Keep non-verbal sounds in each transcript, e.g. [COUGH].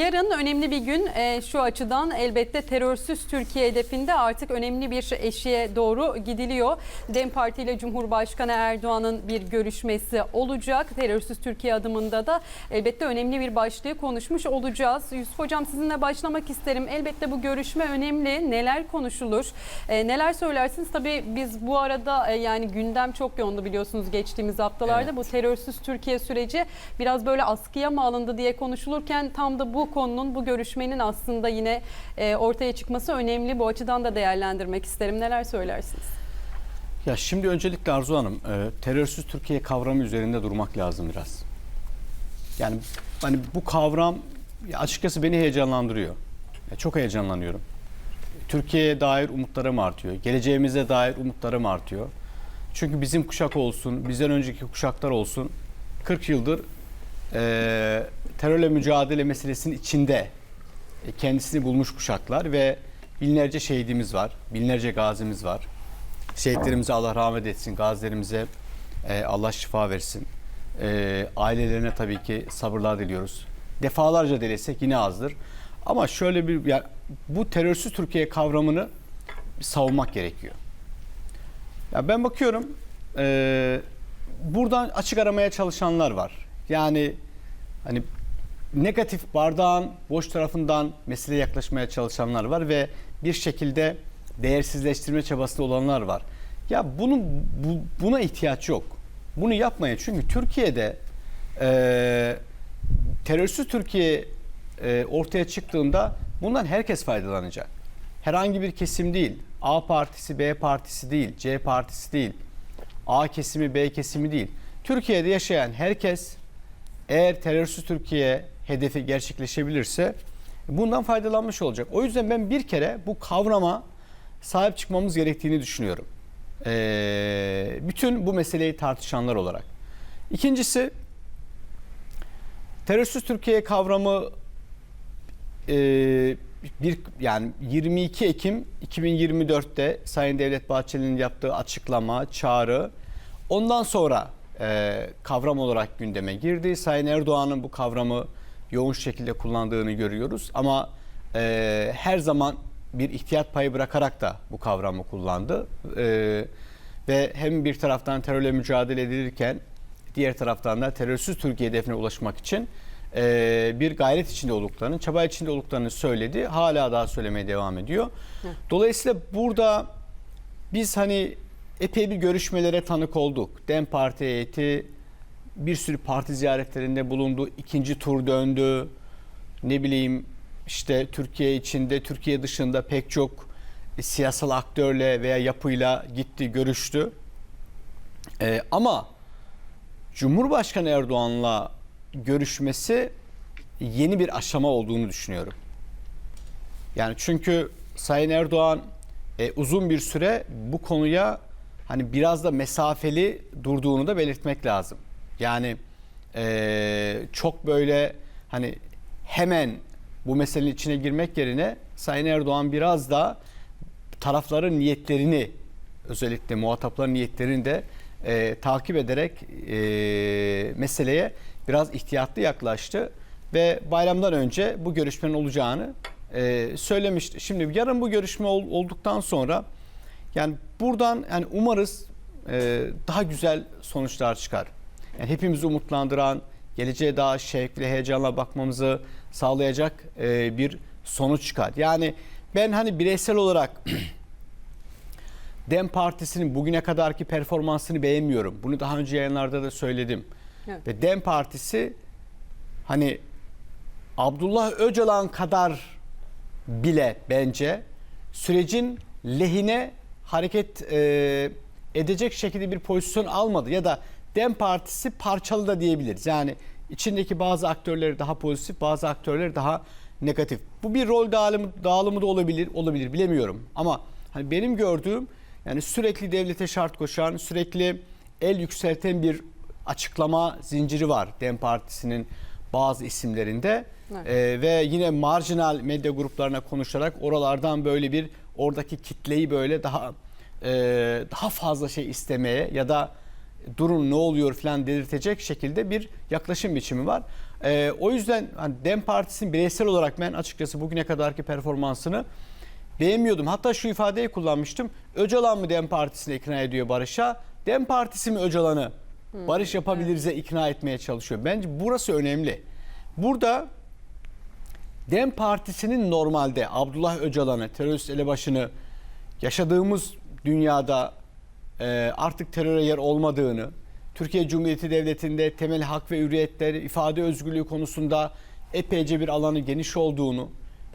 yarın önemli bir gün e, şu açıdan elbette terörsüz Türkiye hedefinde artık önemli bir eşiğe doğru gidiliyor. DEM Parti ile Cumhurbaşkanı Erdoğan'ın bir görüşmesi olacak. Terörsüz Türkiye adımında da elbette önemli bir başlığı konuşmuş olacağız. Yusuf Hocam sizinle başlamak isterim. Elbette bu görüşme önemli. Neler konuşulur? E, neler söylersiniz? Tabii biz bu arada e, yani gündem çok yoğundu biliyorsunuz geçtiğimiz haftalarda. Evet. Bu terörsüz Türkiye süreci biraz böyle askıya mı alındı diye konuşulurken tam da bu konunun bu görüşmenin aslında yine e, ortaya çıkması önemli. Bu açıdan da değerlendirmek isterim. Neler söylersiniz? Ya şimdi öncelikle Arzu Hanım, e, terörsüz Türkiye kavramı üzerinde durmak lazım biraz. Yani hani bu kavram açıkçası beni heyecanlandırıyor. Ya çok heyecanlanıyorum. Türkiye'ye dair umutlarım artıyor. Geleceğimize dair umutlarım artıyor. Çünkü bizim kuşak olsun, bizden önceki kuşaklar olsun 40 yıldır e, terörle mücadele meselesinin içinde e, kendisini bulmuş kuşaklar ve binlerce şehidimiz var, binlerce gazimiz var. Şehitlerimize Allah rahmet etsin, gazilerimize e, Allah şifa versin. E, ailelerine tabii ki sabırlar diliyoruz. Defalarca dilesek yine azdır. Ama şöyle bir yani bu terörsüz Türkiye kavramını savunmak gerekiyor. Ya ben bakıyorum e, buradan açık aramaya çalışanlar var. Yani hani negatif bardağın boş tarafından meseleye yaklaşmaya çalışanlar var ve bir şekilde değersizleştirme çabasında olanlar var. Ya bunun bu, buna ihtiyaç yok. Bunu yapmayın çünkü Türkiye'de e, terörsüz Türkiye e, ortaya çıktığında bundan herkes faydalanacak. Herhangi bir kesim değil. A partisi, B partisi değil, C partisi değil. A kesimi, B kesimi değil. Türkiye'de yaşayan herkes eğer terörsüz Türkiye hedefi gerçekleşebilirse bundan faydalanmış olacak. O yüzden ben bir kere bu kavrama sahip çıkmamız gerektiğini düşünüyorum. Ee, bütün bu meseleyi tartışanlar olarak. İkincisi terörsüz Türkiye kavramı e, bir yani 22 Ekim 2024'te Sayın Devlet Bahçeli'nin yaptığı açıklama, çağrı ondan sonra e, kavram olarak gündeme girdi. Sayın Erdoğan'ın bu kavramı yoğun şekilde kullandığını görüyoruz ama e, her zaman bir ihtiyat payı bırakarak da bu kavramı kullandı. E, ve hem bir taraftan terörle mücadele edilirken diğer taraftan da terörsüz Türkiye hedefine ulaşmak için e, bir gayret içinde olduklarını, çaba içinde olduklarını söyledi. Hala daha söylemeye devam ediyor. Dolayısıyla burada biz hani epey bir görüşmelere tanık olduk. DEM Parti heyeti bir sürü parti ziyaretlerinde bulundu. ikinci tur döndü. Ne bileyim işte Türkiye içinde, Türkiye dışında pek çok e, siyasal aktörle veya yapıyla gitti, görüştü. E, ama Cumhurbaşkanı Erdoğan'la görüşmesi yeni bir aşama olduğunu düşünüyorum. Yani çünkü Sayın Erdoğan e, uzun bir süre bu konuya hani biraz da mesafeli durduğunu da belirtmek lazım. Yani e, çok böyle hani hemen bu meselenin içine girmek yerine Sayın Erdoğan biraz da tarafların niyetlerini özellikle muhatapların niyetlerini de e, takip ederek e, meseleye biraz ihtiyatlı yaklaştı ve bayramdan önce bu görüşmenin olacağını e, söylemişti. Şimdi yarın bu görüşme ol- olduktan sonra yani buradan yani umarız e, daha güzel sonuçlar çıkar. Yani hepimizi umutlandıran, geleceğe daha şevkli, heyecanla bakmamızı sağlayacak e, bir sonuç çıkar. Yani ben hani bireysel olarak [CLEARS THROAT] Dem Partisi'nin bugüne kadarki performansını beğenmiyorum. Bunu daha önce yayınlarda da söyledim. Evet. Ve Dem Partisi hani Abdullah Öcalan kadar bile bence sürecin lehine hareket e, edecek şekilde bir pozisyon almadı ya da Dem Partisi parçalı da diyebiliriz. Yani içindeki bazı aktörleri daha pozitif, bazı aktörleri daha negatif. Bu bir rol dağılımı, dağılımı da olabilir, olabilir bilemiyorum. Ama hani benim gördüğüm yani sürekli devlete şart koşan, sürekli el yükselten bir açıklama zinciri var Dem Partisi'nin bazı isimlerinde. Evet. Ee, ve yine marjinal medya gruplarına konuşarak oralardan böyle bir oradaki kitleyi böyle daha e, daha fazla şey istemeye ya da durun ne oluyor falan delirtecek şekilde bir yaklaşım biçimi var. Ee, o yüzden hani Dem Partisi'nin bireysel olarak ben açıkçası bugüne kadarki performansını beğenmiyordum. Hatta şu ifadeyi kullanmıştım. Öcalan mı Dem Partisi'ni ikna ediyor Barış'a? Dem Partisi mi Öcalan'ı Barış yapabiliriz'e ikna etmeye çalışıyor? Bence burası önemli. Burada Dem Partisi'nin normalde Abdullah Öcalan'ı, terörist elebaşını yaşadığımız dünyada e, artık teröre yer olmadığını, Türkiye Cumhuriyeti Devleti'nde temel hak ve hürriyetler, ifade özgürlüğü konusunda epeyce bir alanı geniş olduğunu,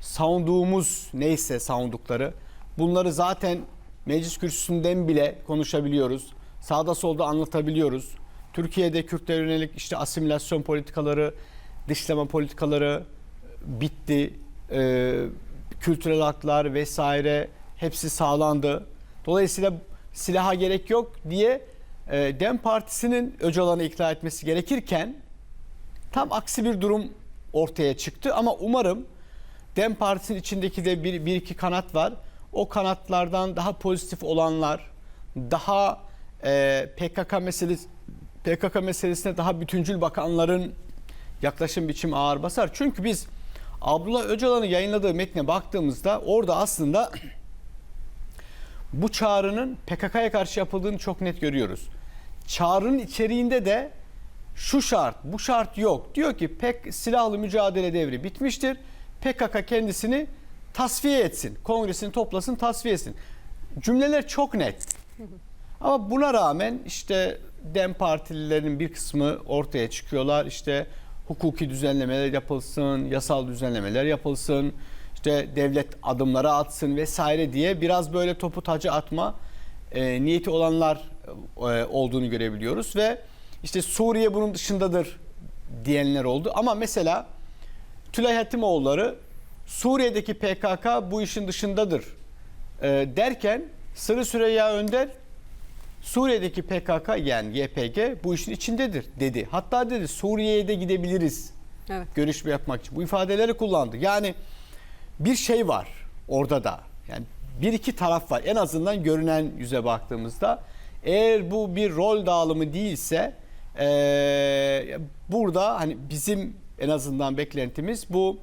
savunduğumuz neyse savundukları, bunları zaten meclis kürsüsünden bile konuşabiliyoruz. Sağda solda anlatabiliyoruz. Türkiye'de Kürtlere yönelik işte asimilasyon politikaları, dışlama politikaları bitti. Ee, kültürel haklar vesaire hepsi sağlandı. Dolayısıyla silaha gerek yok diye e, Dem Partisi'nin Öcalan'ı ikna etmesi gerekirken tam aksi bir durum ortaya çıktı. Ama umarım Dem Partisi'nin içindeki de bir, bir iki kanat var. O kanatlardan daha pozitif olanlar, daha e, PKK meselesi PKK meselesine daha bütüncül bakanların yaklaşım biçimi ağır basar. Çünkü biz Abdullah Öcalan'ın yayınladığı metne baktığımızda orada aslında bu çağrının PKK'ya karşı yapıldığını çok net görüyoruz. Çağrının içeriğinde de şu şart, bu şart yok. Diyor ki pek silahlı mücadele devri bitmiştir. PKK kendisini tasfiye etsin. Kongresini toplasın, tasfiye etsin. Cümleler çok net. [LAUGHS] Ama buna rağmen işte Dem Partililerin bir kısmı ortaya çıkıyorlar. İşte hukuki düzenlemeler yapılsın, yasal düzenlemeler yapılsın, işte devlet adımları atsın vesaire diye biraz böyle topu tacı atma e, niyeti olanlar e, olduğunu görebiliyoruz ve işte Suriye bunun dışındadır diyenler oldu. Ama mesela Tülay Hatimoğulları Suriye'deki PKK bu işin dışındadır e, derken Sırrı Süreyya Önder Suriye'deki PKK yani YPG bu işin içindedir dedi. Hatta dedi Suriye'ye de gidebiliriz Evet. görüşme yapmak için. Bu ifadeleri kullandı. Yani bir şey var orada da. Yani bir iki taraf var. En azından görünen yüze baktığımızda. Eğer bu bir rol dağılımı değilse eee, burada hani bizim en azından beklentimiz bu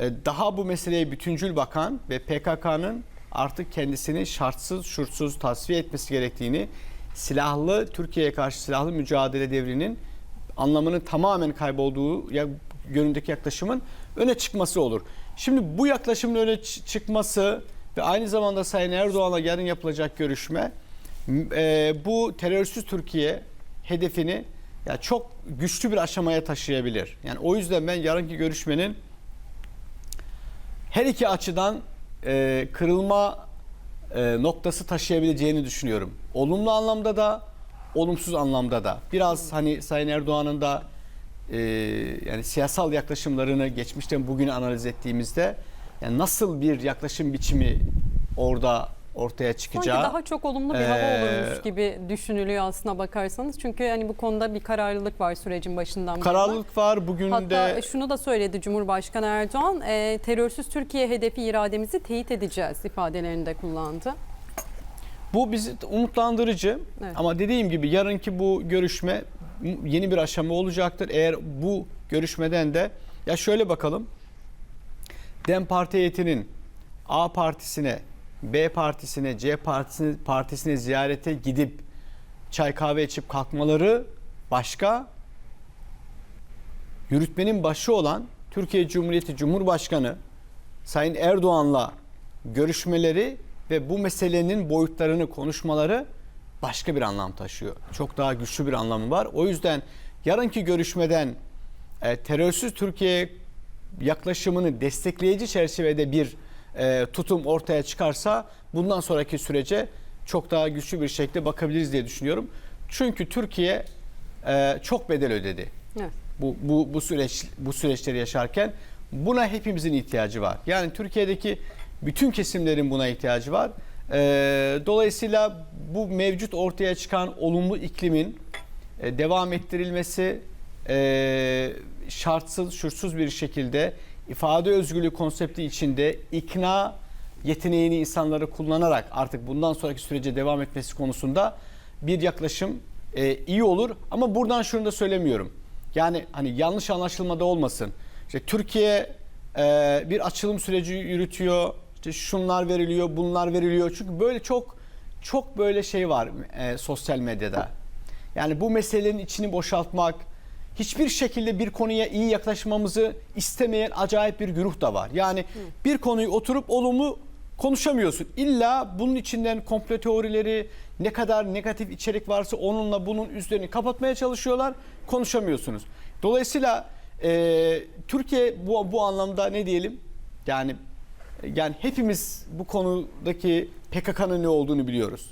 daha bu meseleye bütüncül bakan ve PKK'nın artık kendisini şartsız şurtsuz tasfiye etmesi gerektiğini silahlı Türkiye'ye karşı silahlı mücadele devrinin anlamının tamamen kaybolduğu yönündeki yaklaşımın öne çıkması olur. Şimdi bu yaklaşımın öne çıkması ve aynı zamanda Sayın Erdoğan'la yarın yapılacak görüşme e, bu terörsüz Türkiye hedefini ya çok güçlü bir aşamaya taşıyabilir. Yani o yüzden ben yarınki görüşmenin her iki açıdan e, kırılma e, noktası taşıyabileceğini düşünüyorum. Olumlu anlamda da, olumsuz anlamda da. Biraz hani Sayın Erdoğan'ın da e, yani siyasal yaklaşımlarını geçmişten bugüne analiz ettiğimizde yani nasıl bir yaklaşım biçimi orada ortaya Sanki çıkacağı. daha çok olumlu bir hava Ee, olurmuş gibi düşünülüyor aslına bakarsanız. Çünkü hani bu konuda bir kararlılık var sürecin başından. Kararlılık var bugün Hatta de şunu da söyledi Cumhurbaşkanı Erdoğan, e, terörsüz Türkiye hedefi irademizi teyit edeceğiz ifadelerini de kullandı. Bu bizi umutlandırıcı Evet. ama dediğim gibi yarınki bu görüşme yeni bir aşama olacaktır. Eğer bu görüşmeden de ya şöyle bakalım. Dem Parti heyetinin A partisine, B partisine, C partisine, partisine ziyarete gidip çay kahve içip kalkmaları başka. Yürütmenin başı olan Türkiye Cumhuriyeti Cumhurbaşkanı Sayın Erdoğan'la görüşmeleri ve bu meselenin boyutlarını konuşmaları başka bir anlam taşıyor. Çok daha güçlü bir anlamı var. O yüzden yarınki görüşmeden e, terörsüz Türkiye yaklaşımını destekleyici çerçevede bir e, tutum ortaya çıkarsa bundan sonraki sürece çok daha güçlü bir şekilde bakabiliriz diye düşünüyorum. Çünkü Türkiye e, çok bedel ödedi Evet. bu, bu, bu süreç bu süreçleri yaşarken buna hepimizin ihtiyacı var. Yani Türkiye'deki bütün kesimlerin buna ihtiyacı var. Ee, dolayısıyla bu mevcut ortaya çıkan olumlu iklimin e, devam ettirilmesi e, şartsız, şurtsuz bir şekilde ifade özgürlüğü konsepti içinde ikna yeteneğini insanları kullanarak artık bundan sonraki sürece devam etmesi konusunda bir yaklaşım e, iyi olur. Ama buradan şunu da söylemiyorum. Yani hani yanlış anlaşılmada olmasın. İşte Türkiye e, bir açılım süreci yürütüyor. İşte şunlar veriliyor, bunlar veriliyor. Çünkü böyle çok çok böyle şey var e, sosyal medyada. Yani bu meselenin içini boşaltmak, hiçbir şekilde bir konuya iyi yaklaşmamızı istemeyen acayip bir güruh da var. Yani bir konuyu oturup olumlu konuşamıyorsun. İlla bunun içinden komplo teorileri, ne kadar negatif içerik varsa onunla bunun üzerini kapatmaya çalışıyorlar. Konuşamıyorsunuz. Dolayısıyla e, Türkiye bu, bu anlamda ne diyelim? Yani yani hepimiz bu konudaki PKK'nın ne olduğunu biliyoruz.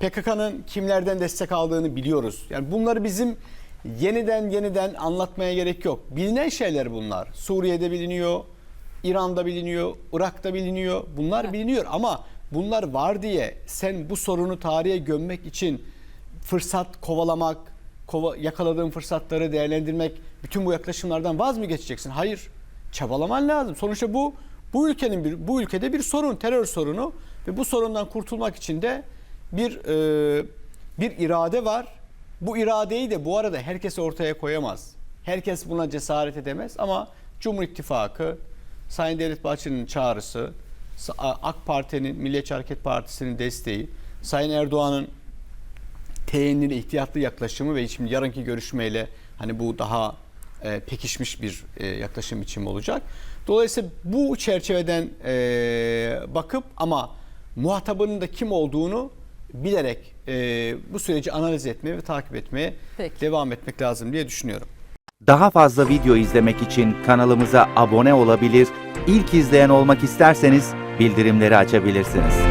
PKK'nın kimlerden destek aldığını biliyoruz. Yani bunları bizim yeniden yeniden anlatmaya gerek yok. Bilinen şeyler bunlar. Suriye'de biliniyor, İran'da biliniyor, Irak'ta biliniyor. Bunlar biliniyor ama bunlar var diye sen bu sorunu tarihe gömmek için fırsat kovalamak, kova, yakaladığın fırsatları değerlendirmek, bütün bu yaklaşımlardan vaz mı geçeceksin? Hayır. Çabalaman lazım. Sonuçta bu bu ülkenin bir bu ülkede bir sorun, terör sorunu ve bu sorundan kurtulmak için de bir e, bir irade var. Bu iradeyi de bu arada herkes ortaya koyamaz. Herkes buna cesaret edemez ama Cumhur İttifakı, Sayın Devlet Bahçeli'nin çağrısı, AK Parti'nin, Milliyetçi Hareket Partisi'nin desteği, Sayın Erdoğan'ın teyinli, ihtiyatlı yaklaşımı ve şimdi yarınki görüşmeyle hani bu daha e, pekişmiş bir e, yaklaşım biçimi olacak. Dolayısıyla bu çerçeveden e, bakıp ama muhatabının da kim olduğunu bilerek e, bu süreci analiz etmeye ve takip etmeye Peki. devam etmek lazım diye düşünüyorum. Daha fazla video izlemek için kanalımıza abone olabilir, ilk izleyen olmak isterseniz bildirimleri açabilirsiniz.